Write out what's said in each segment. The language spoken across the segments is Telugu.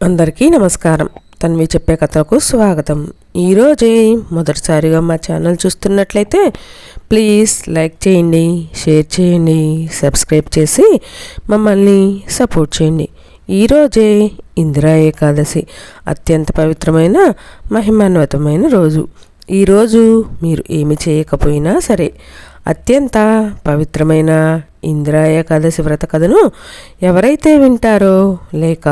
అందరికీ నమస్కారం. తన్వి చెప్పే కథలకు స్వాగతం. ఈరోజు మొదటిసారిగా మా ఛానల్ చూస్తున్నట్లయితే ప్లీజ్ లైక్ చేయండి షేర్ చేయండి సబ్స్క్రైబ్ చేసి మమ్మల్ని సపోర్ట్ చేయండి. ఈరోజే ఇందిరా ఏకాదశి. అత్యంత పవిత్రమైన మహిమాన్వితమైన రోజు. ఈరోజు మీరు ఏమి చేయకపోయినా సరే అత్యంత పవిత్రమైన ఇందిరా ఏకాదశి వ్రత కథను ఎవరైతే వింటారో లేక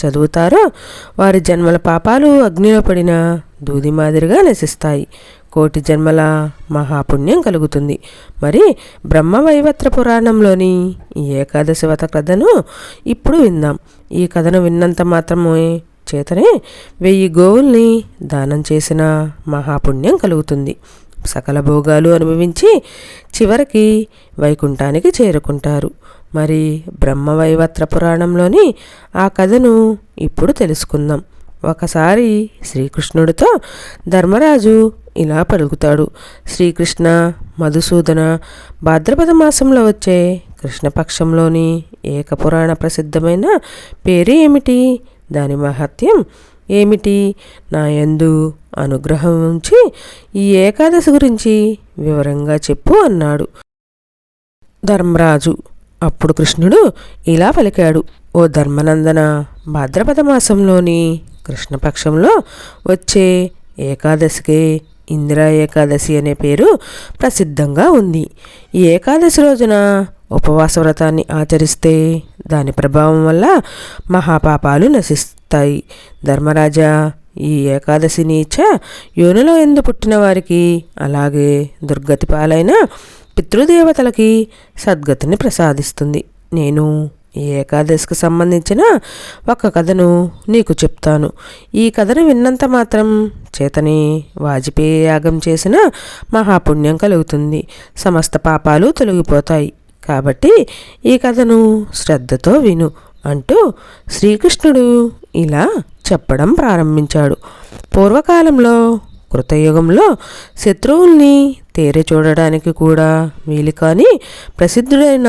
చదువుతారో వారి జన్మల పాపాలు అగ్నిలో పడిన దూది మాదిరిగా నశిస్తాయి. కోటి జన్మల మహాపుణ్యం కలుగుతుంది. మరి బ్రహ్మవైవత్ర పురాణంలోని ఈ ఏకాదశి వ్రత కథను ఇప్పుడు విందాం. ఈ కథను విన్నంత మాత్రమే చేతనే వెయ్యి గోవుల్ని దానం చేసిన మహాపుణ్యం కలుగుతుంది. సకల భోగాలు అనుభవించి చివరికి వైకుంఠానికి చేరుకుంటారు. మరి బ్రహ్మవైవత్ర పురాణంలోని ఆ కథను ఇప్పుడు తెలుసుకుందాం. ఒకసారి శ్రీకృష్ణుడితో ధర్మరాజు ఇలా పలుకుతాడు. శ్రీకృష్ణ మధుసూదన భాద్రపద మాసంలో వచ్చే కృష్ణపక్షంలోని ఏకపురాణ ప్రసిద్ధమైన పేరు ఏమిటి? దాని మహత్యం ఏమిటి? నా యందు అనుగ్రహం ఉంచి ఈ ఏకాదశి గురించి వివరంగా చెప్పు అన్నాడు. ధర్మరాజు అప్పుడు కృష్ణుడు ఇలా పలికాడు. ఓ ధర్మనందన భాద్రపద మాసంలోని కృష్ణపక్షంలో వచ్చే ఏకాదశికే ఇందిరా ఏకాదశి అనే పేరు ప్రసిద్ధంగా ఉంది. ఈ ఏకాదశి రోజున ఉపవాస వ్రతాన్ని ఆచరిస్తే దాని ప్రభావం వల్ల మహాపాపాలు నశిస్తాయి. ధర్మరాజా ఈ ఏకాదశి నీచ యోనిలో ఎందు పుట్టిన వారికి అలాగే దుర్గతి పాలైన పితృదేవతలకి సద్గతిని ప్రసాదిస్తుంది. నేను ఈ ఏకాదశికి సంబంధించిన ఒక కథను నీకు చెప్తాను. ఈ కథను విన్నంత మాత్రం చేతని వాజపేయి యాగం చేసిన మహాపుణ్యం కలుగుతుంది. సమస్త పాపాలు తొలగిపోతాయి. కాబట్టి ఈ కథను శ్రద్ధతో విను అంటూ శ్రీకృష్ణుడు ఇలా చెప్పడం ప్రారంభించాడు. పూర్వకాలంలో కృతయుగంలో శత్రువుల్ని తేరి చూడడానికి కూడా వీలు కాని ప్రసిద్ధుడైన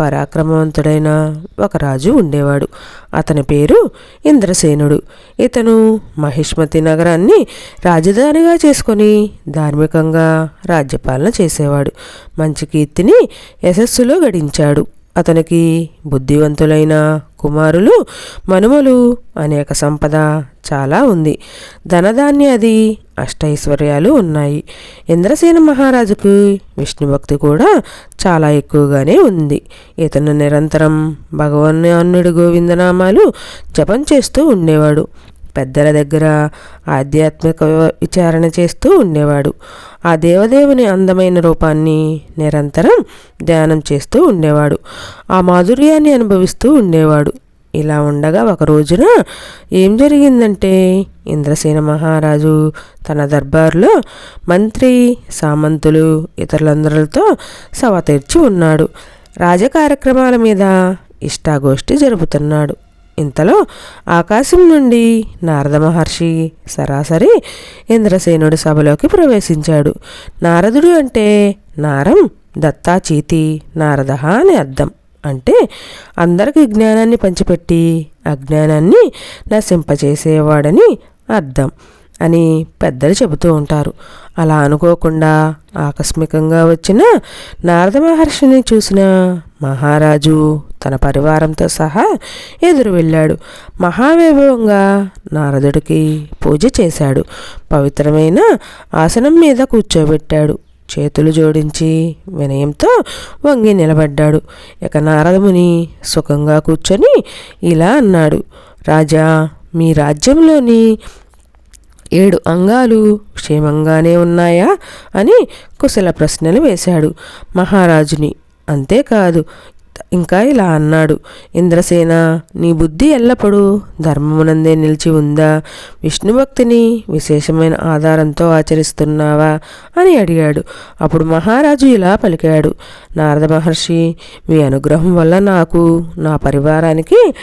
పరాక్రమవంతుడైన ఒక రాజు ఉండేవాడు. అతని పేరు ఇంద్రసేనుడు. ఇతను మహిష్మతి నగరాన్ని రాజధానిగా చేసుకొని ధార్మికంగా రాజ్యపాలన చేసేవాడు. మంచి కీర్తిని యశస్సులో గడించాడు. అతనికి బుద్ధివంతులైన కుమారులు మనుమలు అనేక సంపద చాలా ఉంది. ధనధాన్యాది అష్టైశ్వర్యాలు ఉన్నాయి. ఇంద్రసేన మహారాజుకు విష్ణుభక్తి కూడా చాలా ఎక్కువగానే ఉంది. ఇతను నిరంతరం భగవన్నాన్నుడి గోవిందనామాలు జపం చేస్తూ ఉండేవాడు. పెద్దల దగ్గర ఆధ్యాత్మిక విచారణ చేస్తూ ఉండేవాడు. ఆ దేవదేవుని అందమైన రూపాన్ని నిరంతరం ధ్యానం చేస్తూ ఉండేవాడు. ఆ మాధుర్యాన్ని అనుభవిస్తూ ఉండేవాడు. ఇలా ఉండగా ఒక రోజున ఏం జరిగిందంటే ఇంద్రసేన మహారాజు తన దర్బారులో మంత్రి సామంతులు ఇతరులందరితో సవ తెరిచి ఉన్నాడు. రాజకార్యక్రమాల మీద ఇష్టాగోష్ఠి జరుపుతున్నాడు. ఇంతలో ఆకాశం నుండి నారద మహర్షి సరాసరి ఇంద్రసేనుడి సభలోకి ప్రవేశించాడు. నారదుడు అంటే నారం దత్తాచీతి నారద అని అర్థం. అంటే అందరికి జ్ఞానాన్ని పంచిపెట్టి అజ్ఞానాన్ని నశింపచేసేవాడని అర్థం అని పెద్దలు చెబుతూ ఉంటారు. అలా అనుకోకుండా ఆకస్మికంగా వచ్చిన నారద మహర్షిని చూసిన మహారాజు తన పరివారంతో సహా ఎదురు వెళ్ళాడు. మహావైభవంగా నారదుడికి పూజ చేశాడు. పవిత్రమైన ఆసనం మీద కూర్చోబెట్టాడు. చేతులు జోడించి వినయంతో వంగి నిలబడ్డాడు. ఇక నారదముని సుఖంగా కూర్చొని ఇలా అన్నాడు రాజా మీ రాజ్యంలోని ఏడు అంగాలు క్షేమంగానే ఉన్నాయా? అని కుశల ప్రశ్నలు వేశాడు మహారాజుని. అంతేకాదు ఇంకా ఇలా అన్నాడు. ఇంద్రసేన నీ బుద్ధి ఎల్లప్పుడూ ధర్మమునందే నిలిచి ఉందా? విష్ణుభక్తిని విశేషమైన ఆధారంతో ఆచరిస్తున్నావా? అని అడిగాడు. అప్పుడు మహారాజు ఇలా పలికాడు. నారద మహర్షి మీ అనుగ్రహం వల్ల నాకు నా పరివారానికి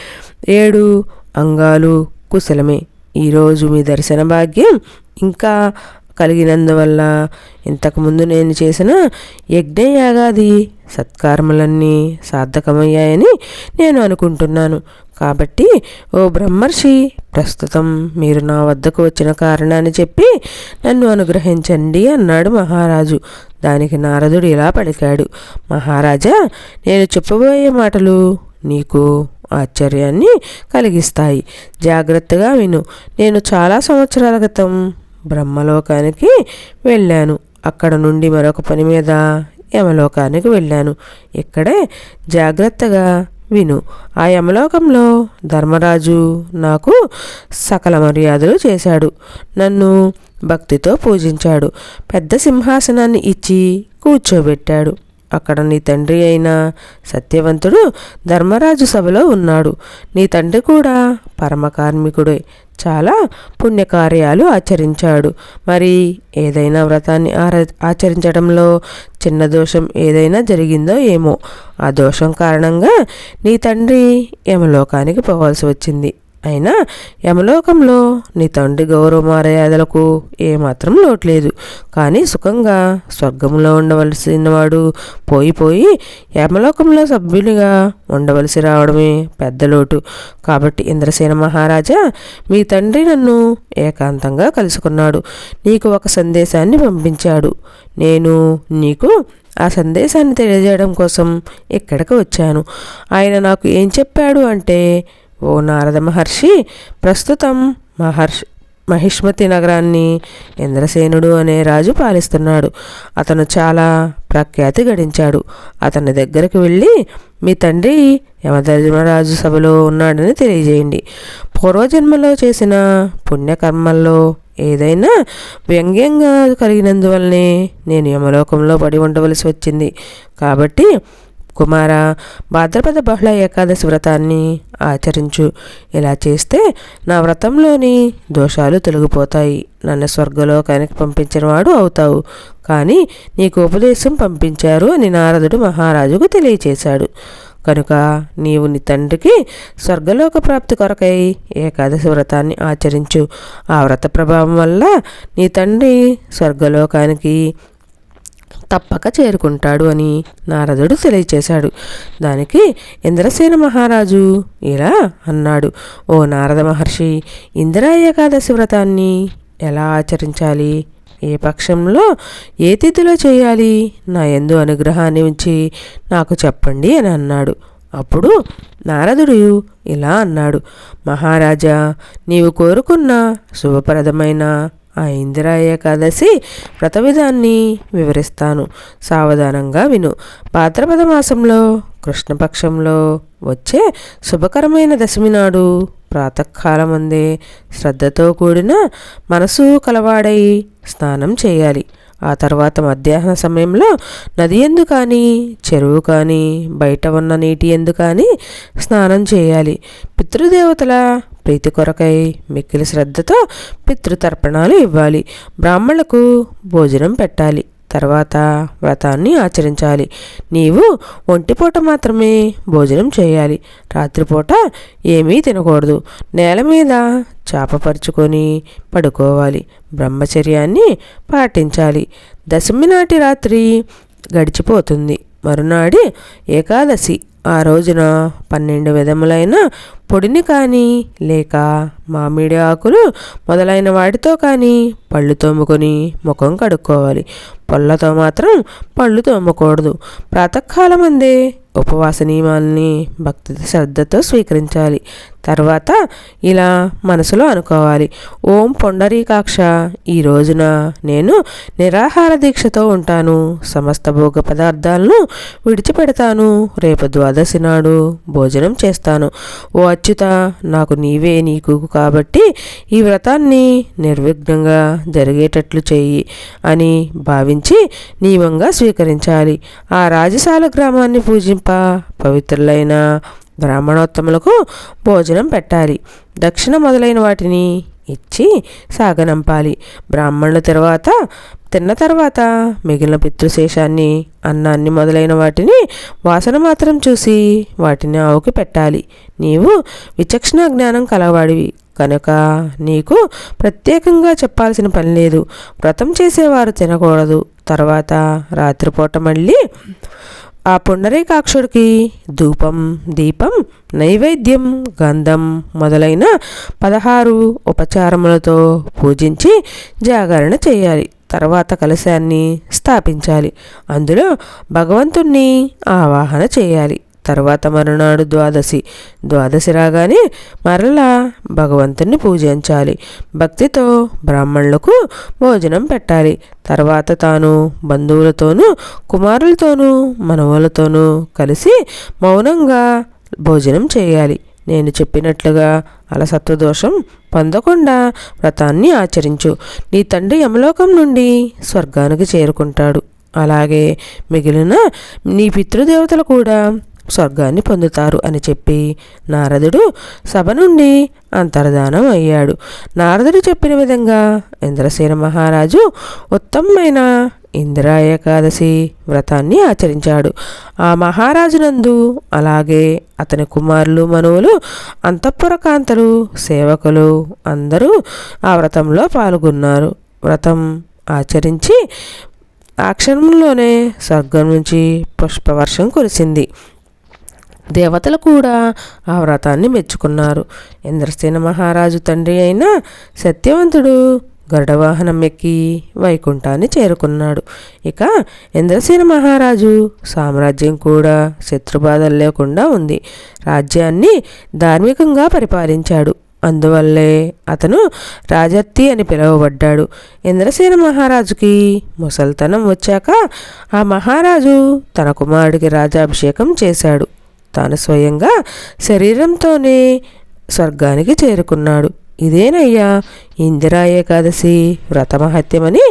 ఏడు అంగాలు కుశలమే. ఈరోజు మీ దర్శన భాగ్యం ఇంకా కలిగినందువల్ల ఇంతకుముందు నేను చేసిన యజ్ఞయాగాది సత్కారములన్నీ సార్థకమయ్యాయని నేను అనుకుంటున్నాను. కాబట్టి ఓ బ్రహ్మర్షి ప్రస్తుతం మీరు నా వద్దకు వచ్చిన కారణాన్ని చెప్పి నన్ను అనుగ్రహించండి అన్నాడు మహారాజు. దానికి నారదుడు ఇలా పలికాడు. మహారాజా నేను చెప్పబోయే మాటలు నీకు ఆశ్చర్యాన్ని కలిగిస్తాయి. జాగ్రత్తగా విను. నేను చాలా సంవత్సరాల క్రితం బ్రహ్మలోకానికి వెళ్ళాను. అక్కడ నుండి మరొక పని మీద యమలోకానికి వెళ్ళాను. ఇక్కడే జాగ్రత్తగా విను. ఆ యమలోకంలో ధర్మరాజు నాకు సకల మర్యాదలు చేశాడు. నన్ను భక్తితో పూజించాడు. పెద్ద సింహాసనాన్ని ఇచ్చి కూర్చోబెట్టాడు. అక్కడ నీ తండ్రి అయిన సత్యవంతుడు ధర్మరాజు సభలో ఉన్నాడు. నీ తండ్రి కూడా పరమకార్మికుడే. చాలా పుణ్యకార్యాలు ఆచరించాడు. మరి ఏదైనా వ్రతాన్ని ఆచరించడంలో చిన్న దోషం ఏదైనా జరిగిందో ఏమో. ఆ దోషం కారణంగా నీ తండ్రి యమలోకానికి పోవాల్సి వచ్చింది. అయినా యమలోకంలో నీ తండ్రి గౌరవ మర్యాదలకు ఏమాత్రం లోట్లేదు. కానీ సుఖంగా స్వర్గంలో ఉండవలసినవాడు పోయి పోయి యమలోకంలో సభ్యునిగా ఉండవలసి రావడమే పెద్ద లోటు. కాబట్టి ఇంద్రసేన మహారాజా మీ తండ్రి నన్ను ఏకాంతంగా కలుసుకున్నాడు. నీకు ఒక సందేశాన్ని పంపించాడు. నేను నీకు ఆ సందేశాన్ని తెలియజేయడం కోసం ఇక్కడికి వచ్చాను. ఆయన నాకు ఏం చెప్పాడు అంటే ఓ నారద మహర్షి ప్రస్తుతం మహర్షి మహిష్మతి నగరాన్ని ఇంద్రసేనుడు అనే రాజు పాలిస్తున్నాడు. అతను చాలా ప్రఖ్యాతి గడించాడు. అతని దగ్గరికి వెళ్ళి మీ తండ్రి యమధర్మరాజు సభలో ఉన్నాడని తెలియజేయండి. పూర్వజన్మలో చేసిన పుణ్యకర్మల్లో ఏదైనా వ్యంగ్యంగా కలిగినందువల్లనే నేను యమలోకంలో పడి ఉండవలసి వచ్చింది. కాబట్టి కుమార భాద్రపద బహుళ ఏకాదశి వ్రతాన్ని ఆచరించు. ఇలా చేస్తే నా వ్రతంలోని దోషాలు తొలగిపోతాయి. నన్ను స్వర్గలోకానికి పంపించిన వాడు అవుతావు. కానీ నీకు ఉపదేశం పంపించారు అని నారదుడు మహారాజుకు తెలియచేశాడు. కనుక నీవు నీ తండ్రికి స్వర్గలోక ప్రాప్తి కొరకై ఏకాదశి వ్రతాన్ని ఆచరించు. ఆ వ్రత ప్రభావం వల్ల నీ తండ్రి స్వర్గలోకానికి తప్పక చేరుకుంటాడు అని నారదుడు తెలియచేశాడు. దానికి ఇంద్రసేన మహారాజు ఇలా అన్నాడు ఓ నారద మహర్షి ఇందిరా ఏకాదశి వ్రతాన్ని ఎలా ఆచరించాలి? ఏ పక్షంలో ఏ తిథిలో చేయాలి? నా ఎందు అనుగ్రహాన్ని ఉంచి నాకు చెప్పండి అని అన్నాడు. అప్పుడు నారదుడు ఇలా అన్నాడు మహారాజా నీవు కోరుకున్న శుభప్రదమైన ఆ ఇందిరా ఏకాదశి వ్రతవిధాన్ని వివరిస్తాను. సావధానంగా విను. భాద్రపద మాసంలో కృష్ణపక్షంలో వచ్చే శుభకరమైన దశమి నాడు ప్రాతకాలమందే శ్రద్ధతో కూడిన మనసు కలవాడై స్నానం చేయాలి. ఆ తర్వాత మధ్యాహ్న సమయంలో నది ఎందు కానీ చెరువు కానీ బయట ఉన్న నీటి ఎందు కానీ స్నానం చేయాలి. పితృదేవతల ప్రీతి కొరకై మిక్కిలి శ్రద్ధతో పితృతర్పణాలు ఇవ్వాలి. బ్రాహ్మణులకు భోజనం పెట్టాలి. తర్వాత వ్రతాన్ని ఆచరించాలి. నీవు ఒంటిపూట మాత్రమే భోజనం చేయాలి. రాత్రిపూట ఏమీ తినకూడదు. నేల మీద చాపపరుచుకొని పడుకోవాలి. బ్రహ్మచర్యాన్ని పాటించాలి. దశమి నాటి రాత్రి గడిచిపోతుంది. మరునాడి ఏకాదశి. ఆ రోజున పన్నెండు విధములైన పొడిని కానీ లేక మామిడి ఆకులు మొదలైన వాటితో కానీ పళ్ళు తోముకొని ముఖం కడుక్కోవాలి. పళ్ళతో మాత్రం పళ్ళు తోమకూడదు. ప్రాతకాలం అందే ఉపవాస నియమాల్ని భక్తి శ్రద్ధతో స్వీకరించాలి. తర్వాత ఇలా మనసులో అనుకోవాలి. ఓం పొండరీకాక్ష ఈ రోజున నేను నిరాహార దీక్షతో ఉంటాను. సమస్త భోగ పదార్థాలను విడిచిపెడతాను. రేపు ద్వాదశి నాడు భోజనం చేస్తాను. ఓ అచ్యుత నాకు నీవే నీకు కాబట్టి ఈ వ్రతాన్ని నిర్విఘ్నంగా జరిగేటట్లు చెయ్యి అని భావించి నియమంగా స్వీకరించాలి. ఆ రాజశాల గ్రామాన్ని పూజింప పవిత్రులైన బ్రాహ్మణోత్తములకు భోజనం పెట్టాలి. దక్షిణ మొదలైన వాటిని ఇచ్చి సాగనంపాలి. బ్రాహ్మణుల తర్వాత తిన్న తర్వాత మిగిలిన పితృశేషాన్ని అన్నాన్ని మొదలైన వాటిని వాసన మాత్రం చూసి వాటిని ఆవుకి పెట్టాలి. నీవు విచక్షణ జ్ఞానం కలవాడివి. కనుక నీకు ప్రత్యేకంగా చెప్పాల్సిన పని లేదు. వ్రతం చేసేవారు తినకూడదు. తర్వాత రాత్రిపూట మళ్ళీ ఆ పుండరీకాక్షుడికి ధూపం దీపం నైవేద్యం గంధం మొదలైన పదహారు ఉపచారములతో పూజించి జాగరణ చేయాలి. తర్వాత కలశాన్ని స్థాపించాలి. అందులో భగవంతుణ్ణి ఆవాహన చేయాలి. తర్వాత మరునాడు ద్వాదశి. ద్వాదశి రాగానే మరలా భగవంతుని పూజించాలి. భక్తితో బ్రాహ్మణులకు భోజనం పెట్టాలి. తర్వాత తాను బంధువులతోనూ కుమారులతోనూ మనవులతోనూ కలిసి మౌనంగా భోజనం చేయాలి. నేను చెప్పినట్లుగా అలసత్వ దోషం పొందకుండా వ్రతాన్ని ఆచరించు. నీ తండ్రి యమలోకం నుండి స్వర్గానికి చేరుకుంటాడు. అలాగే మిగిలిన నీ పితృదేవతలు కూడా స్వర్గాన్ని పొందుతారు అని చెప్పి నారదుడు సభ నుండి అంతర్ధానం అయ్యాడు. నారదుడు చెప్పిన విధంగా ఇంద్రసేన మహారాజు ఉత్తమమైన ఇందిరా ఏకాదశి వ్రతాన్ని ఆచరించాడు. ఆ మహారాజునందు అలాగే అతని కుమారులు మనువులు అంతఃపుర కాంతలు సేవకులు అందరూ ఆ వ్రతంలో పాల్గొన్నారు. వ్రతం ఆచరించి ఆ క్షణంలోనే స్వర్గం నుంచి పుష్పవర్షం కురిసింది. దేవతలు కూడా ఆ వ్రతాన్ని మెచ్చుకున్నారు. ఇంద్రసేన మహారాజు తండ్రి అయిన సత్యవంతుడు గరుడవాహనం ఎక్కి వైకుంఠాన్ని చేరుకున్నాడు. ఇక ఇంద్రసేన మహారాజు సామ్రాజ్యం కూడా శత్రుబాధలు లేకుండా ఉంది. రాజ్యాన్ని ధార్మికంగా పరిపాలించాడు. అందువల్లే అతను రాజర్తి అని పిలువబడ్డాడు. ఇంద్రసేన మహారాజుకి ముసల్తనం వచ్చాక ఆ మహారాజు తన కుమారుడికి రాజాభిషేకం చేశాడు. తాను స్వయంగా శరీరంతోనే స్వర్గానికి చేరుకున్నాడు. ఇదేనయ్యా ఇందిరా ఏకాదశి వ్రతమహత్యమని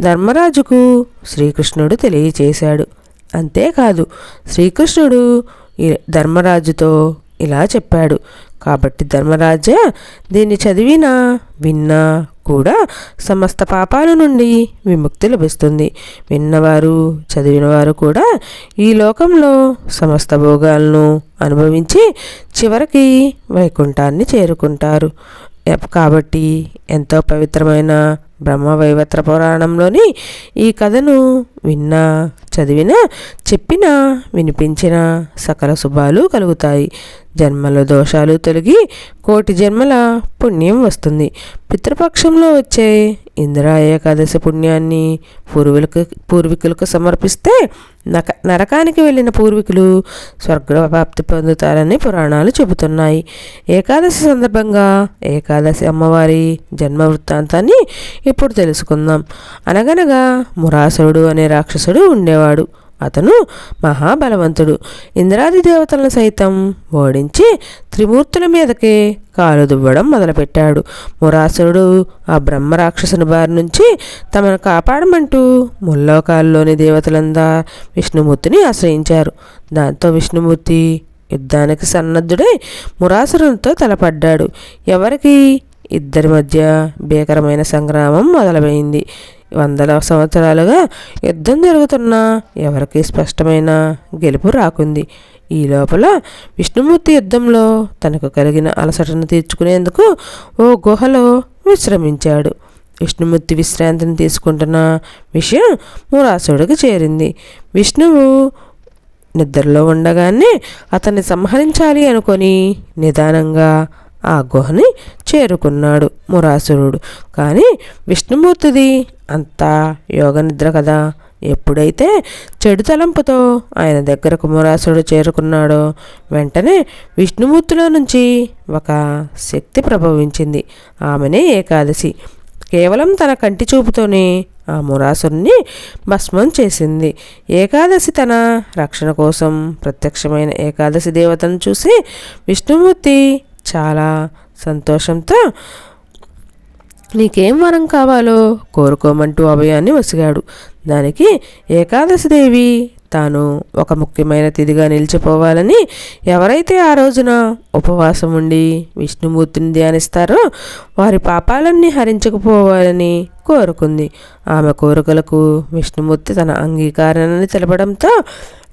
ధర్మరాజుకు శ్రీకృష్ణుడు తెలియచేశాడు. అంతేకాదు శ్రీకృష్ణుడు ధర్మరాజుతో ఇలా చెప్పాడు. కాబట్టి ధర్మరాజా దీన్ని చదివినా విన్నా కూడా సమస్త పాపాల నుండి విముక్తి లభిస్తుంది. విన్నవారు చదివినవారు కూడా ఈ లోకంలో సమస్త భోగాలను అనుభవించి చివరికి వైకుంఠాన్ని చేరుకుంటారు. కాబట్టి ఎంతో పవిత్రమైన బ్రహ్మ వైవత్ర పురాణంలోని ఈ కథను విన్నా చదివినా చెప్పినా వినిపించిన సకల శుభాలు కలుగుతాయి. జన్మల దోషాలు తొలగి కోటి జన్మల పుణ్యం వస్తుంది. పితృపక్షంలో వచ్చే ఇందిరా ఏకాదశి పుణ్యాన్ని పూర్వీకులకు పూర్వీకులకు సమర్పిస్తే నక నరకానికి వెళ్ళిన పూర్వీకులు స్వర్గప్రాప్తి పొందుతారని పురాణాలు చెబుతున్నాయి. ఏకాదశి సందర్భంగా ఏకాదశి అమ్మవారి జన్మ వృత్తాంతాన్ని ఇప్పుడు తెలుసుకుందాం. అనగనగా మురాసురుడు అనే రాక్షసుడు ఉండేవాడు. అతను మహాబలవంతుడు. ఇంద్రాది దేవతలను సైతం ఓడించి త్రిమూర్తుల మీదకే కాలు దువ్వడం మొదలుపెట్టాడు. మురాసురుడు ఆ బ్రహ్మ రాక్షసుని బారి నుంచి తమను కాపాడమంటూ ముల్లోకాల్లోని దేవతలందా విష్ణుమూర్తిని ఆశ్రయించారు. దాంతో విష్ణుమూర్తి యుద్ధానికి సన్నద్ధుడై మురాసురునితో తలపడ్డాడు. ఎవరికి ఇద్దరి మధ్య భీకరమైన సంగ్రామం మొదలైంది. వందల సంవత్సరాలుగా యుద్ధం జరుగుతున్నా ఎవరికి స్పష్టమైన గెలుపు రాకుంది. ఈ లోపల విష్ణుమూర్తి యుద్ధంలో తనకు కలిగిన అలసటను తీర్చుకునేందుకు ఓ గుహలో విశ్రమించాడు. విష్ణుమూర్తి విశ్రాంతిని తీసుకుంటున్న విషయం మురాసుడికి చేరింది. విష్ణువు నిద్రలో ఉండగానే అతన్ని సంహరించాలి అనుకొని నిదానంగా ఆ గుహని చేరుకున్నాడు మురాసురుడు. కానీ విష్ణుమూర్తిది అంతా యోగ నిద్ర కదా? ఎప్పుడైతే చెడు తలంపుతో ఆయన దగ్గరకు మురాసుడు చేరుకున్నాడో వెంటనే విష్ణుమూర్తిలో నుంచి ఒక శక్తి ప్రభవించింది. ఆమెనే ఏకాదశి. కేవలం తన కంటి చూపుతోనే ఆ మురాసుని భస్మం చేసింది. ఏకాదశి తన రక్షణ కోసం ప్రత్యక్షమైన ఏకాదశి దేవతను చూసి విష్ణుమూర్తి చాలా సంతోషంతో నీకేం వరం కావాలో కోరుకోమంటూ అభయాన్ని వసిగాడు. దానికి ఏకాదశి దేవి తాను ఒక ముఖ్యమైన తిథిగా నిలిచిపోవాలని ఎవరైతే ఆ రోజున ఉపవాసం ఉండి విష్ణుమూర్తిని ధ్యానిస్తారో వారి పాపాలన్నీ హరించకపోవాలని కోరుకుంది. ఆమె కోరికలకు విష్ణుమూర్తి తన అంగీకారాన్ని తెలపడంతో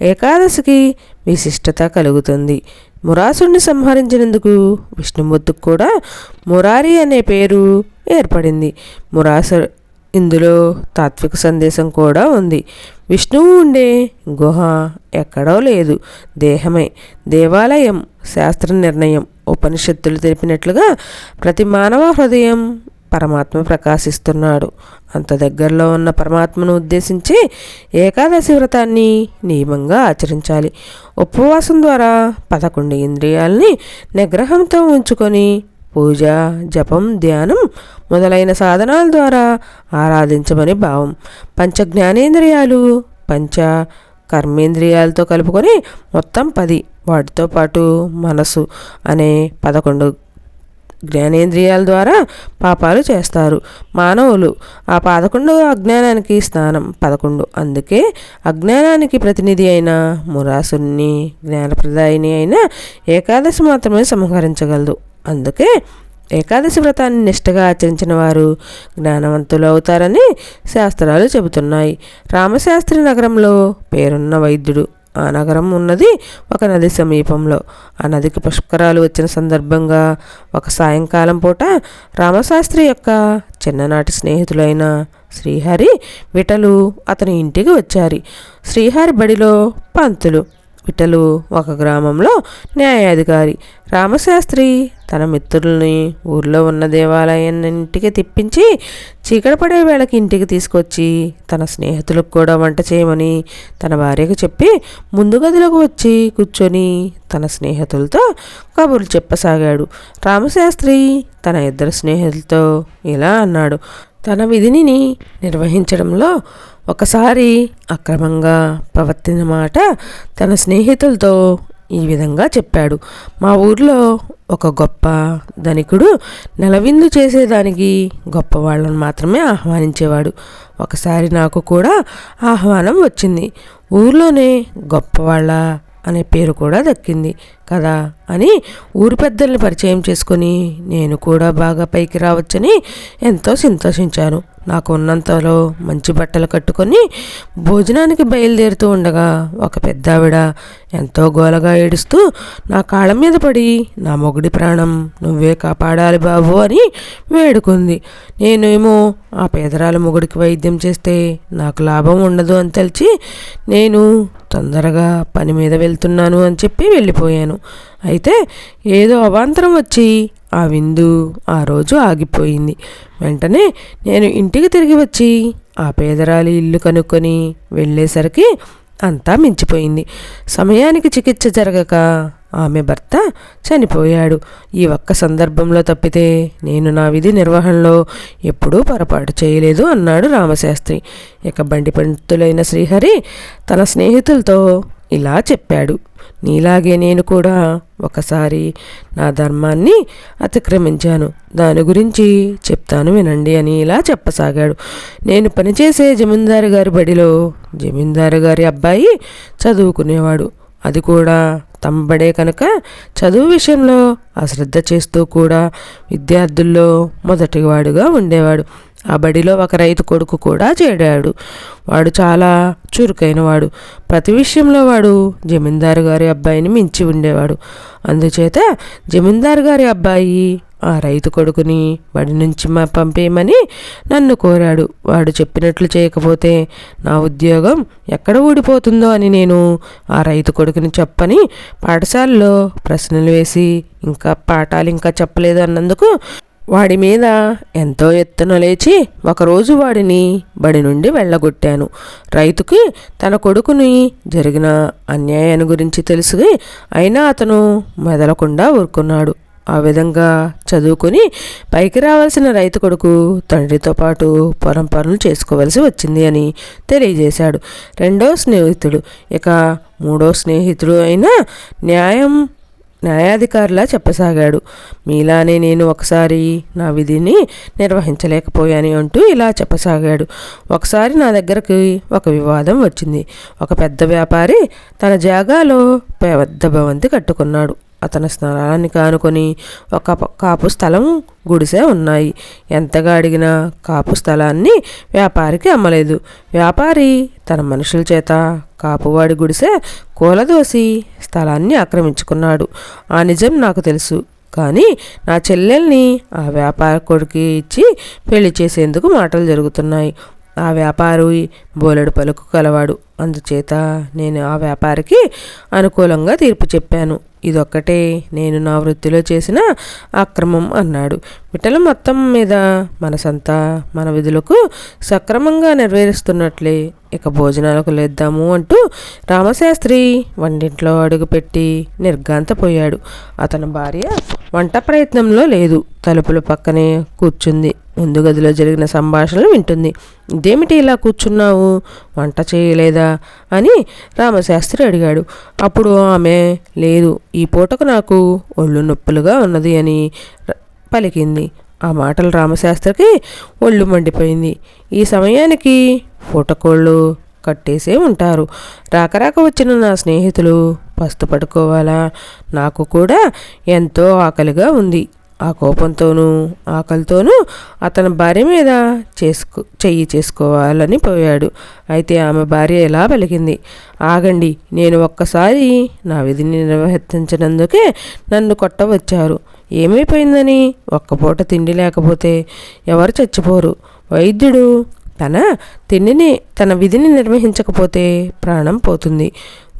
ఏకాదశికి విశిష్టత కలుగుతుంది. మురాసుడిని సంహరించినందుకు విష్ణుమూర్తికి కూడా మురారి అనే పేరు ఏర్పడింది. మురాసు ఇందులో తాత్విక సందేశం కూడా ఉంది. విష్ణువు ఉండే గుహ ఎక్కడో లేదు. దేహమే. దేవాలయం. శాస్త్ర నిర్ణయం. ఉపనిషత్తులు తెలిపినట్లుగా ప్రతి మానవ హృదయం పరమాత్మ ప్రకాశిస్తున్నాడు. అంత దగ్గరలో ఉన్న పరమాత్మను ఉద్దేశించి ఏకాదశి వ్రతాన్ని నియమంగా ఆచరించాలి. ఉపవాసం ద్వారా పదకొండు ఇంద్రియాలని నిగ్రహంతో ఉంచుకొని పూజ జపం ధ్యానం మొదలైన సాధనాల ద్వారా ఆరాధించమని భావం. పంచ జ్ఞానేంద్రియాలు పంచ కర్మేంద్రియాలతో కలుపుకొని మొత్తం పది. వాటితో పాటు మనసు అనే పదకొండు జ్ఞానేంద్రియాల ద్వారా పాపాలు చేస్తారు. మానవులు ఆ పదకొండు అజ్ఞానానికి స్నానం పదకొండు. అందుకే అజ్ఞానానికి ప్రతినిధి అయిన మురాసుని జ్ఞానప్రదాయిని అయిన ఏకాదశి మాత్రమే సంహరించగలదు. అందుకే ఏకాదశి వ్రతాన్ని నిష్ఠగా ఆచరించిన వారు జ్ఞానవంతులు అవుతారని శాస్త్రాలు చెబుతున్నాయి. రామశాస్త్రి నగరంలో పేరున్న వైద్యుడు నగరం ఉన్నది ఒక నది సమీపంలో. ఆ నదికి పుష్కరాలు వచ్చిన సందర్భంగా ఒక సాయంకాలం పూట రామశాస్త్రి యొక్క చిన్ననాటి స్నేహితులైన శ్రీహరి విటలు అతని ఇంటికి వచ్చారు. శ్రీహరి బడిలో పంతులు విటలు ఒక గ్రామంలో న్యాయాధికారి రామశాస్త్రి తన మిత్రుల్ని ఊర్లో ఉన్న దేవాలయాన్నింటికి తిప్పించి చీకటి పడే వేళకి ఇంటికి తీసుకొచ్చి తన స్నేహితులకు కూడా వంట చేయమని తన భార్యకు చెప్పి ముందు గదిలోకి వచ్చి కూర్చొని తన స్నేహితులతో కబుర్లు చెప్పసాగాడు. రామశాస్త్రి తన ఇద్దరు స్నేహితులతో ఇలా అన్నాడు. తన విధిని నిర్వహించడంలో ఒకసారి అక్రమంగా ప్రవర్తిన మాట తన స్నేహితులతో ఈ విధంగా చెప్పాడు. మా ఊర్లో ఒక గొప్ప ధనికుడు నెలవిందు చేసేదానికి గొప్ప వాళ్ళని మాత్రమే ఆహ్వానించేవాడు. ఒకసారి నాకు కూడా ఆహ్వానం వచ్చింది. ఊర్లోనే గొప్పవాళ్ళ అనే పేరు కూడా దక్కింది కదా అని ఊరి పెద్దల్ని పరిచయం చేసుకొని నేను కూడా బాగా పైకి రావచ్చని ఎంతో సంతోషించాను. నాకు ఉన్నంతలో మంచి బట్టలు కట్టుకొని భోజనానికి బయలుదేరుతూ ఉండగా ఒక పెద్ద ఆవిడ ఎంతో గోలగా ఏడుస్తూ నా కాళ్ళ మీద పడి నా మొగుడి ప్రాణం నువ్వే కాపాడాలి బాబు అని వేడుకుంది. నేనేమో ఆ పేదరాల మొగుడికి వైద్యం చేస్తే నాకు లాభం ఉండదు అని తలిచి నేను తొందరగా పని మీద వెళ్తున్నాను అని చెప్పి వెళ్ళిపోయాను. అయితే ఏదో అవాంతరం వచ్చి ఆ విందు ఆ రోజు ఆగిపోయింది. వెంటనే నేను ఇంటికి తిరిగి వచ్చి ఆ పేదరాలి ఇల్లు కనుక్కొని వెళ్ళేసరికి అంతా మించిపోయింది. సమయానికి చికిత్స జరగక ఆమె భర్త చనిపోయాడు. ఈ ఒక్క సందర్భంలో తప్పితే నేను నా విధి నిర్వహణలో ఎప్పుడూ పొరపాటు చేయలేదు అన్నాడు రామశాస్త్రి. ఇక బండి పంతులైన శ్రీహరి తన స్నేహితులతో ఇలా చెప్పాడు. నీలాగే నేను కూడా ఒకసారి నా ధర్మాన్ని అతిక్రమించాను. దాని గురించి చెప్తాను వినండి అని ఇలా చెప్పసాగాడు. నేను పనిచేసే జమీందారు గారి బడిలో జమీందారు గారి అబ్బాయి చదువుకునేవాడు. అది కూడా తమ్మబడే కనుక చదువు విషయంలో అశ్రద్ధ చేస్తూ కూడా విద్యార్థుల్లో మొదటివాడుగా ఉండేవాడు. ఆ బడిలో ఒక రైతు కొడుకు కూడా చేరాడు. వాడు చాలా చురుకైన వాడు ప్రతి విషయంలో వాడు జమీందారు గారి అబ్బాయిని మించి ఉండేవాడు. అందుచేత జమీందారు గారి అబ్బాయి ఆ రైతు కొడుకుని బడి నుంచి మా పంపేయమని నన్ను కోరాడు. వాడు చెప్పినట్లు చేయకపోతే నా ఉద్యోగం ఎక్కడ ఊడిపోతుందో అని నేను ఆ రైతు కొడుకుని చెప్పని పాఠశాలలో ప్రశ్నలు వేసి ఇంకా పాఠాలు ఇంకా చెప్పలేదు అన్నందుకు వాడి మీద ఎంతో ఎత్తున లేచి ఒకరోజు వాడిని బడి నుండి వెళ్ళగొట్టాను. రైతుకి తన కొడుకుని జరిగిన అన్యాయాన్ని గురించి తెలుసుకుని అయినా అతను మెదలకుండా ఊరుకున్నాడు. ఆ విధంగా చదువుకుని పైకి రావాల్సిన రైతు కొడుకు తండ్రితో పాటు పొలం పనులు చేసుకోవలసి వచ్చింది అని తెలియజేశాడు. రెండో స్నేహితుడు. ఇక మూడో స్నేహితుడు అయిన న్యాయం న్యాయాధికారిలా చెప్పసాగాడు. మీలానే నేను ఒకసారి నా విధిని నిర్వహించలేకపోయాను అంటూ ఇలా చెప్పసాగాడు. ఒకసారి నా దగ్గరకు ఒక వివాదం వచ్చింది. ఒక పెద్ద వ్యాపారి తన జాగాలో పెద్ద భవంతి కట్టుకున్నాడు. అతని స్నానానికి కానుకొని ఒక కాపు స్థలం గుడిసె ఉన్నాయి. ఎంతగా అడిగినా కాపు స్థలాన్ని వ్యాపారికి అమ్మలేదు. వ్యాపారి తన మనుషుల చేత కాపువాడి గుడిసె కూలదోసి స్థలాన్ని ఆక్రమించుకున్నాడు. ఆ నిజం నాకు తెలుసు. కానీ నా చెల్లెల్ని ఆ వ్యాపార కొడుకు ఇచ్చి పెళ్ళి చేసేందుకు మాటలు జరుగుతున్నాయి. ఆ వ్యాపారి బోలెడు పలుకు కలవాడు. అందుచేత నేను ఆ వ్యాపారికి అనుకూలంగా తీర్పు చెప్పాను. ఇదొక్కటే నేను నా వృత్తిలో చేసిన అక్రమం అన్నాడు. విటల మొత్తం మీద మనసంతా మన విధులకు సక్రమంగా నెరవేరుస్తున్నట్లే. ఇక భోజనాలకు లేద్దాము అంటూ రామశాస్త్రి వంటింట్లో అడుగుపెట్టి నిర్గాంతపోయాడు అతని భార్య వంట ప్రయత్నంలో లేదు. తలుపుల పక్కనే కూర్చుంది. ముందు గదిలో జరిగిన సంభాషణలు వింటుంది. ఇదేమిటి ఇలా కూర్చున్నావు? వంట చేయలేదా? అని రామశాస్త్రి అడిగాడు. అప్పుడు ఆమె లేదు ఈ పూటకు నాకు ఒళ్ళు నొప్పులుగా ఉన్నది అని పలికింది. ఆ మాటలు రామశాస్త్రికి ఒళ్ళు మండిపోయింది. ఈ సమయానికి పూటకోళ్ళు కట్టేసే ఉంటారు. రాకరాక వచ్చిన నా స్నేహితులు పస్తు పడుకోవాలా నాకు కూడా ఎంతో ఆకలిగా ఉంది. ఆ కోపంతోనూ ఆకలితోనూ అతని భార్య మీద చేసుకు చెయ్యి చేసుకోవాలని పోయాడు. అయితే ఆమె భార్య ఎలా పలికింది? ఆగండి నేను ఒక్కసారి నా విధిని నిర్వర్తించినందుకే నన్ను కొట్టవచ్చారు. ఏమైపోయిందని? ఒక్కపూట తిండి లేకపోతే ఎవరు చచ్చిపోరు? వైద్యుడు తన తిండిని తన విధిని నిర్వహించకపోతే ప్రాణం పోతుంది.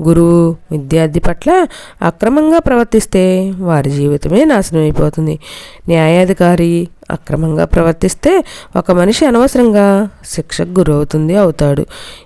గురువు విద్యార్థి పట్ల అక్రమంగా ప్రవర్తిస్తే వారి జీవితమే నాశనం అయిపోతుంది. న్యాయాధికారి అక్రమంగా ప్రవర్తిస్తే ఒక మనిషి అనవసరంగా శిక్షకు గురవుతుంది అవుతాడు.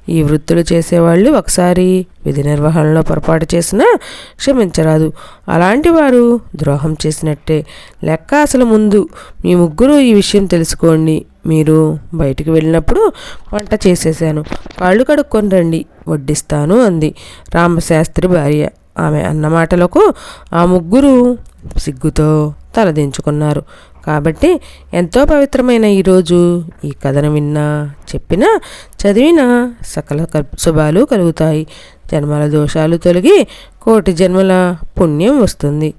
ఈ వృత్తులు చేసేవాళ్ళు ఒకసారి విధి నిర్వహణలో పొరపాటు చేసినా క్షమించరాదు. అలాంటి వారు ద్రోహం చేసినట్టే. లెక్క అసలు ముందు మీ ముగ్గురు ఈ విషయం తెలుసుకోండి. మీరు బయటికి వెళ్ళినప్పుడు వంట చేసేసాను. కాళ్ళు కడుక్కొని రండి. వడ్డిస్తాను అంది. రామశాస్త్రి భార్య ఆమె అన్న మాటలకు ఆ ముగ్గురు సిగ్గుతో తలదించుకున్నారు కాబట్టి ఎంతో పవిత్రమైన ఈరోజు ఈ కథను విన్నా చెప్పినా చదివినా సకల కల్- శుభాలు కలుగుతాయి. జన్మల దోషాలు తొలగి కోటి జన్మల పుణ్యం వస్తుంది.